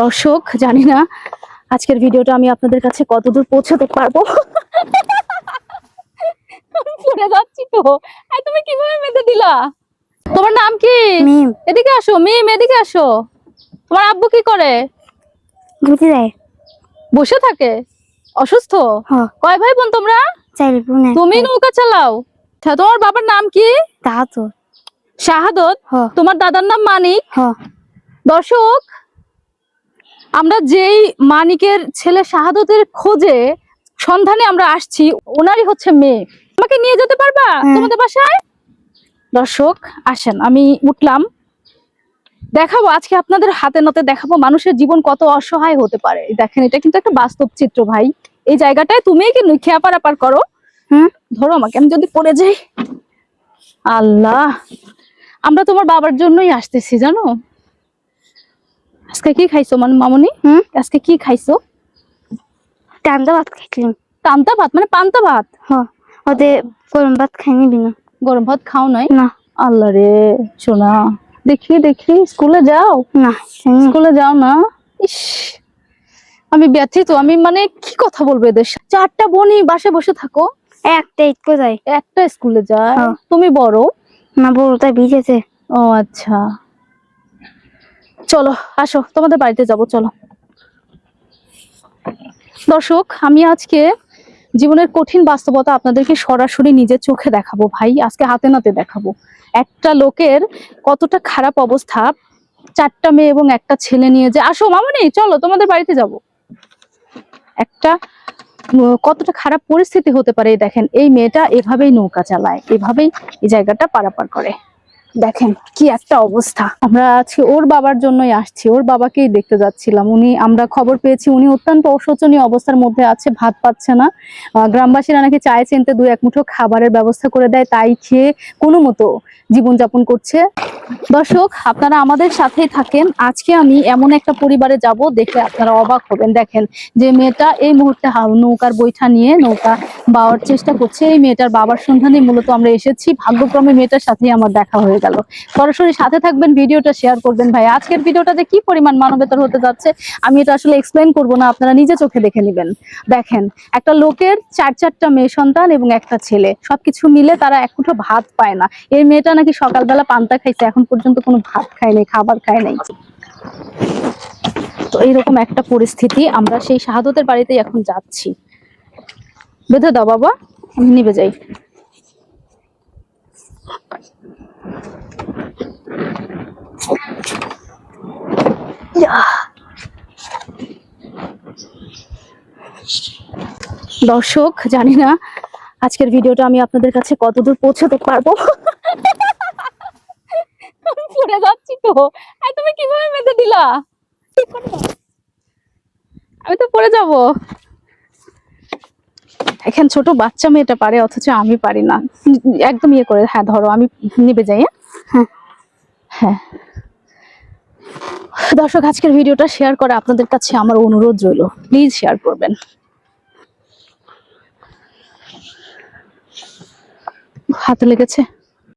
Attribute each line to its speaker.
Speaker 1: দর্শক জানি না আজকের ভিডিওটা আমি আপনাদের কাছে কতদূর পৌঁছাতে পারব। পড়ে যাচ্ছি তো। তুমি কীভাবে দিলা? তোমার নাম কি? এদিকে আসো মিম এদিকে আসো। তোমার আব্বু কি করে?
Speaker 2: ঘুরতে যায়।
Speaker 1: বসে থাকে? অসুস্থ? কয় ভাই বোন তোমরা তুমি নৌকা চালাও। আচ্ছা, তোমার বাবার নাম কি? শাহাদত? তোমার দাদার নাম মানিক? দর্শক আমরা যেই মানিকের ছেলে শাহাদতের খোঁজে সন্ধানে আমরা আসছি ওনারই হচ্ছে মেয়ে। আমাকে নিয়ে যেতে পারবা
Speaker 2: হ্যাঁ।
Speaker 1: তোমাদের বাসায়? দর্শক আসেন আমি উঠলাম। দেখাবো আজকে আপনাদের হাতে নাতে দেখাবো মানুষের জীবন কত অসহায় হতে পারে। দেখেন এটা কিন্তু একটা বাস্তব চিত্র ভাই। এই জায়গাটায় তুমি কি খেয়া পারাপার করো?
Speaker 2: হুম
Speaker 1: ধরো আমাকে আমি যদি পড়ে যাই। আল্লাহ আমরা তোমার বাবার জন্যই আসতেছি জানো? আজকে কি খাইছো মানে মামনি?
Speaker 2: হুম?
Speaker 1: আজকে কি খাইছো?
Speaker 2: টান্দা ভাত খাইছিলাম
Speaker 1: পান্তা ভাত? মানে পান্তা ভাত?
Speaker 2: হ ওদের গরম ভাত খাই নিবি না
Speaker 1: গরম ভাত খাও নাই?
Speaker 2: না।
Speaker 1: আল্লাহ রে শোনা দেখি দেখি স্কুলে যাও?
Speaker 2: না
Speaker 1: স্কুলে যাও না? ইস আমি ব্যথিত। আমি মানে কি কথা বলব এদের? চারটা বোনই বাসে বসে থাকো।
Speaker 2: একটা ইটকো যায়।
Speaker 1: একটা স্কুলে যায়।
Speaker 2: হ্যাঁ।
Speaker 1: তুমি বড়?
Speaker 2: না বড়টা ভিজেছে।
Speaker 1: ও আচ্ছা। চলো, আসো, তোমাদের বাড়িতে যাব, চলো। দর্শক, আমি আজকে জীবনের কঠিন বাস্তবতা আপনাদেরকে সরাসরি নিজের চোখে দেখাবো, ভাই। আজকে হাতে নাতে দেখাবো। একটা লোকের কতটা খারাপ অবস্থা, চারটা মেয়ে এবং একটা ছেলে নিয়ে যে আসো, মামনি, চলো, তোমাদের বাড়িতে যাব। একটা কতটা খারাপ পরিস্থিতি হতে পারে দেখেন, এই মেয়েটা এভাবেই নৌকা চালায়, এভাবেই এই জায়গাটা পারাপার করে। দেখেন কি একটা অবস্থা। আমরা আজকে ওর বাবার জন্যই আসছি, ওর বাবাকেই দেখতে যাচ্ছিলাম। উনি, আমরা খবর পেয়েছি, উনি অত্যন্ত অশোচনীয় অবস্থার মধ্যে আছে, ভাত পাচ্ছে না। গ্রামবাসীরা নাকি চায় চিনতে দু এক মুঠো খাবারের ব্যবস্থা করে দেয়, তাই খেয়ে কোনো মতো জীবনযাপন করছে। দর্শক, আপনারা আমাদের সাথেই থাকেন। আজকে আমি এমন একটা পরিবারে যাব দেখে আপনারা অবাক হবেন। দেখেন, যে মেয়েটা এই মুহূর্তে নৌকার বৈঠা নিয়ে নৌকা বাওয়ার চেষ্টা করছে। এই মেয়েটার বাবার সন্ধানে মূলত আমরা এসেছি। ভাগ্যক্রমে মেয়েটার সাথেই আমার দেখা হয়ে গেল। সরাসরি সাথে থাকবেন, ভিডিওটা শেয়ার করবেন। ভাই, আজকের ভিডিওটাতে কি পরিমাণ মানবেতর হতে যাচ্ছে, আমি এটা আসলে এক্সপ্লেন করব না। আপনারা নিজে চোখে দেখে নেবেন। দেখেন, একটা লোকের চার চারটা মেয়ে সন্তান এবং একটা ছেলে। সবকিছু মিলে তারা এক মুঠো ভাত পায় না। এই মেয়েটা নাকি সকালবেলা পান্তা খাইছে পর্যন্ত কোনো ভাত খায় নাই, খাবার খায় নাই। তো এইরকম একটা পরিস্থিতি, আমরা সেই শাহাদতের বাড়িতেই এখন যাচ্ছি। বেঁধে দাও বাবা, আমি নিবে যাই। দর্শক, জানি না আজকের ভিডিওটা আমি আপনাদের কাছে কতদূর পৌঁছাতে পারব। আমি পড়ে যাচ্ছি তো। এই তুমি কীভাবে বেঁধে দিলা? আমি তো পড়ে যাব। এখানে ছোট বাচ্চা মেয়েটা পারে অথচ আমি পারি না। একদম ইয়ে করে হ্যাঁ ধরো আমি নিবে যাই হ্যাঁ? হ্যাঁ। দর্শক আজকের ভিডিওটা শেয়ার করে আপনাদের কাছে আমার অনুরোধ রইল। প্লিজ শেয়ার করবেন। হাতে লেগেছে?